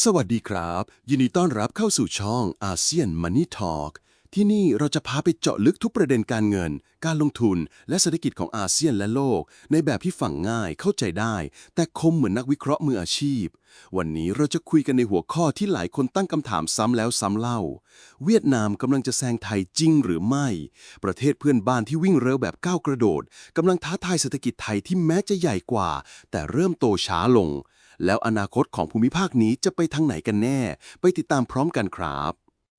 สวัสดีครับ ยินดีต้อนรับเข้าสู่ช่องอาเซียนมันนี่ทอ k ที่นี่เราจะพาไปเจาะลึกทุกประเด็นการเงิน การลงทุน และเศรษฐกิจของอาเซียนและโลก ในแบบที่ฟังง่ายเข้าใจได้ แต่คมเหมือนนักวิเคราะห์มืออาชีพ วันนี้เราจะคุยกันในหัวข้อที่หลายคนตั้งคำถามซ้ำแล้วซ้ำเล่า เวียดนามกำลังจะแซงไทยจริงหรือไม่ ประเทศเพื่อนบ้านที่วิ่งเร็วแบบก้าวกระโดดกำลังท้าทายเศรษฐกิจไทยที่แม้จะใหญ่กว่า แต่เริ่มโตช้าลง แล้วอนาคตของภูมิภาคนี้จะไปทางไหนกันแน่ ไปติดตามพร้อมกันครับ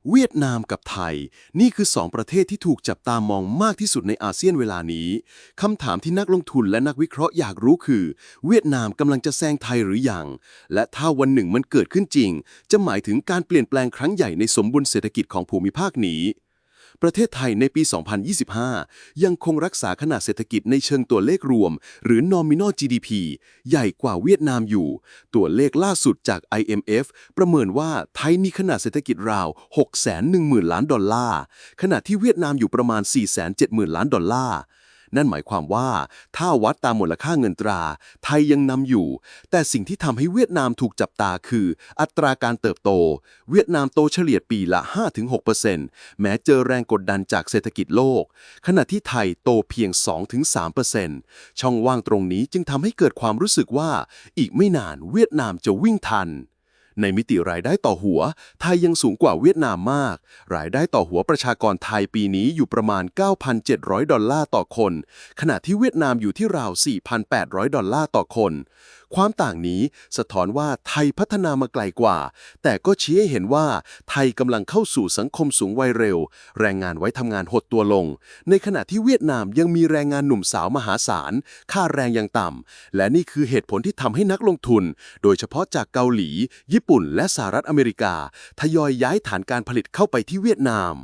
เวียดนามกับไทย นี่คือสองประเทศที่ถูกจับตามองมากที่สุดในอาเซียนเวลานี้คำถามที่นักลงทุนและนักวิเคราะห์อยากรู้คือ เวียดนามกำลังจะแซงไทยหรือยัง และถ้าวันหนึ่งมันเกิดขึ้นจริง จะหมายถึงการเปลี่ยนแปลงครั้งใหญ่ในสมบุลเศรษฐกิจของภูมิภาคนี้ ประเทศไทยในปี 2025 ยังคงรักษาขนาดเศรษฐกิจในเชิงตัวเลขรวม หรือ nominal GDP ใหญ่กว่าเวียดนามอยู่ ตัวเลขล่าสุดจาก IMF ประเมินว่าไทยมีขนาดเศรษฐกิจราว 610,000 ล้านดอลลาร์ ขณะที่เวียดนามอยู่ประมาณ 470,000 ล้านดอลลาร์ นั่นหมายความว่า ถ้าวัดตามมูลค่าเงินตรา ไทยยังนำอยู่ แต่สิ่งที่ทำให้เวียดนามถูกจับตาคือ อัตราการเติบโต เวียดนามโตเฉลี่ยปีละ 5-6%แม้เจอแรงกดดันจากเศรษฐกิจโลก ขณะที่ไทยโตเพียง 2-3%ช่องว่างตรงนี้จึงทำให้เกิดความรู้สึกว่า อีกไม่นานเวียดนามจะวิ่งทัน ในมิติรายได้ต่อหัว ไทยยังสูงกว่าเวียดนามมาก รายได้ต่อหัวประชากรไทยปีนี้อยู่ประมาณ 9,700 ดอลลาร์ต่อคน ขณะที่เวียดนามอยู่ที่ราว 4,800 ดอลลาร์ต่อคน ความต่างนี้สะท้อนว่าไทยพัฒนามาไกลกว่า แต่ก็ชี้ให้เห็นว่าไทยกำลังเข้าสู่สังคมสูงวัยเร็ว แรงงานไว้ทำงานหดตัวลง ในขณะที่เวียดนามยังมีแรงงานหนุ่มสาวมหาศาล ค่าแรงยังต่ำ และนี่คือเหตุผลที่ทำให้นักลงทุน โดยเฉพาะจากเกาหลี ญี่ปุ่น และสหรัฐอเมริกา ทยอยย้ายฐานการผลิตเข้าไปที่เวียดนาม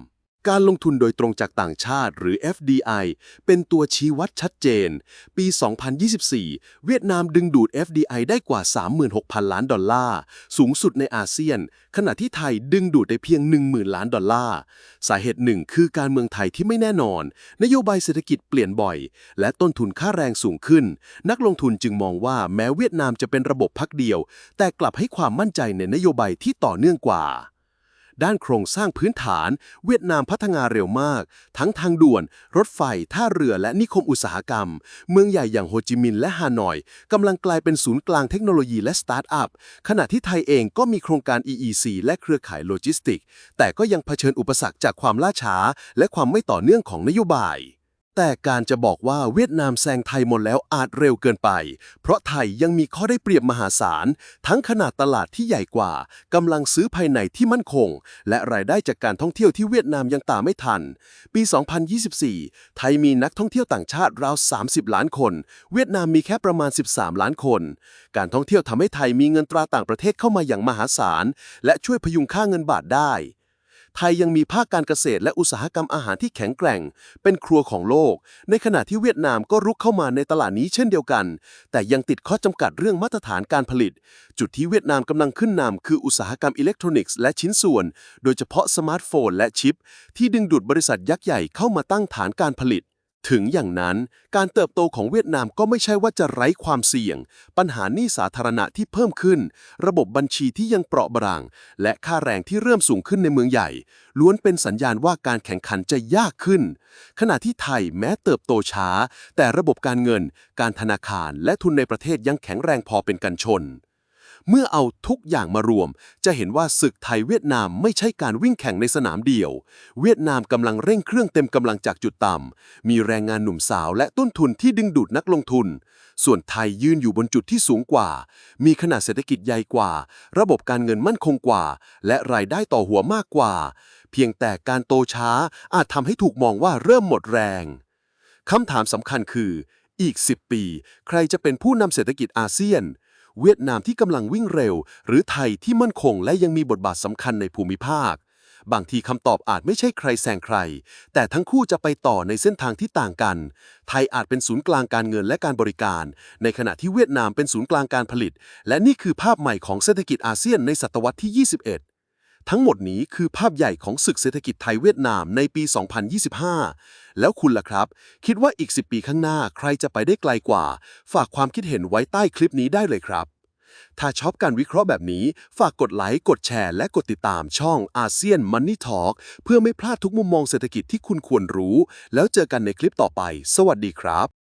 การลงทุนโดยตรงจากต่างชาติหรือ FDI เป็นตัวชี้วัดชัดเจน ปี 2024 เวียดนามดึงดูด FDI ได้กว่า 36,000 ล้านดอลลาร์ สูงสุดในอาเซียน ขณะที่ไทยดึงดูดได้เพียง 10,000 ล้านดอลลาร์ สาเหตุหนึ่งคือการเมืองไทยที่ไม่แน่นอน นโยบายเศรษฐกิจเปลี่ยนบ่อย และต้นทุนค่าแรงสูงขึ้น นักลงทุนจึงมองว่าแม้เวียดนามจะเป็นระบบพักเดียว แต่กลับให้ความมั่นใจในนโยบายที่ต่อเนื่องกว่า ด้านโครงสร้างพื้นฐาน เวียดนามพัฒนาเร็วมาก ทั้งทางด่วน รถไฟ ท่าเรือและนิคมอุตสาหกรรม เมืองใหญ่อย่างโฮจิมินห์และฮานอยกำลังกลายเป็นศูนย์กลางเทคโนโลยีและสตาร์ทอัพ ขณะที่ไทยเองก็มีโครงการ EEC และเครือข่ายโลจิสติก แต่ก็ยังเผชิญอุปสรรคจากความล่าช้า และความไม่ต่อเนื่องของนโยบาย แต่การจะบอกว่าเวียดนามแซงไทยหมดแล้วอาจเร็วเกินไป เพราะไทยยังมีข้อได้เปรียบมหาศาล ทั้งขนาดตลาดที่ใหญ่กว่ากำลังซื้อภายในที่มั่นคง และรายได้จากการท่องเที่ยวที่เวียดนามยังตามไม่ทัน ปี 2024 ไทยมีนักท่องเที่ยวต่างชาติราว 30 ล้านคน เวียดนามมีแค่ประมาณ 13 ล้านคน การท่องเที่ยวทำให้ไทยมีเงินตราต่างประเทศเข้ามาอย่างมหาศาลและช่วยพยุงค่าเงินบาทได้ ไทยยังมีภาคการเกษตรและอุตสาหกรรมอาหารที่แข็งแกร่ง เป็นครัวของโลก ในขณะที่เวียดนามก็รุกเข้ามาในตลาดนี้เช่นเดียวกัน แต่ยังติดข้อจำกัดเรื่องมาตรฐานการผลิต จุดที่เวียดนามกำลังขึ้นนำคืออุตสาหกรรมอิเล็กทรอนิกส์และชิ้นส่วน โดยเฉพาะสมาร์ทโฟนและชิป ที่ดึงดูดบริษัทยักษ์ใหญ่เข้ามาตั้งฐานการผลิต ถึงอย่างนั้นการเติบโตของเวียดนามก็ไม่ใช่ว่าจะไร้ความเสี่ยง ปัญหาหนี้สาธารณะที่เพิ่มขึ้น ระบบบัญชีที่ยังเปราะบาง และค่าแรงที่เริ่มสูงขึ้นในเมืองใหญ่ ล้วนเป็นสัญญาณว่าการแข่งขันจะยากขึ้น ขณะที่ไทยแม้เติบโตช้า แต่ระบบการเงิน การธนาคารและทุนในประเทศยังแข็งแรงพอเป็นกันชน เมื่อเอาทุกอย่างมารวม จะเห็นว่าศึกไทยเวียดนามไม่ใช่การวิ่งแข่งในสนามเดียว เวียดนามกำลังเร่งเครื่องเต็มกำลังจากจุดต่ำมีแรงงานหนุ่มสาวและต้นทุนที่ดึงดูดนักลงทุน ส่วนไทยยืนอยู่บนจุดที่สูงกว่า มีขนาดเศรษฐกิจใหญ่กว่า ระบบการเงินมั่นคงกว่า และรายได้ต่อหัวมากกว่า เพียงแต่การโตช้าอาจทำให้ถูกมองว่าเริ่มหมดแรงคำถามสำคัญคือ อีก 10 ปี ใครจะเป็นผู้นำเศรษฐกิจอาเซียน เวียดนามที่กำลังวิ่งเร็ว หรือไทยที่มั่นคงและยังมีบทบาทสำคัญในภูมิภาค บางทีคำตอบอาจไม่ใช่ใครแซงใคร แต่ทั้งคู่จะไปต่อในเส้นทางที่ต่างกัน ไทยอาจเป็นศูนย์กลางการเงินและการบริการ ในขณะที่เวียดนามเป็นศูนย์กลางการผลิต และนี่คือภาพใหม่ของเศรษฐกิจอาเซียนในศตวรรษที่ 21 ทั้งหมดนี้คือภาพใหญ่ของศึกเศรษฐกิจไทยเวียดนามในปี 2025 แล้วคุณล่ะครับ คิดว่าอีก 10 ปีข้างหน้าใครจะไปได้ไกลกว่า ฝากความคิดเห็นไว้ใต้คลิปนี้ได้เลยครับ ถ้าชอบการวิเคราะห์แบบนี้ ฝากกดไลค์ กดแชร์ และกดติดตามช่องอาเซียน Money Talk เพื่อไม่พลาดทุกมุมมองเศรษฐกิจที่คุณควรรู้ แล้วเจอกันในคลิปต่อไป สวัสดีครับ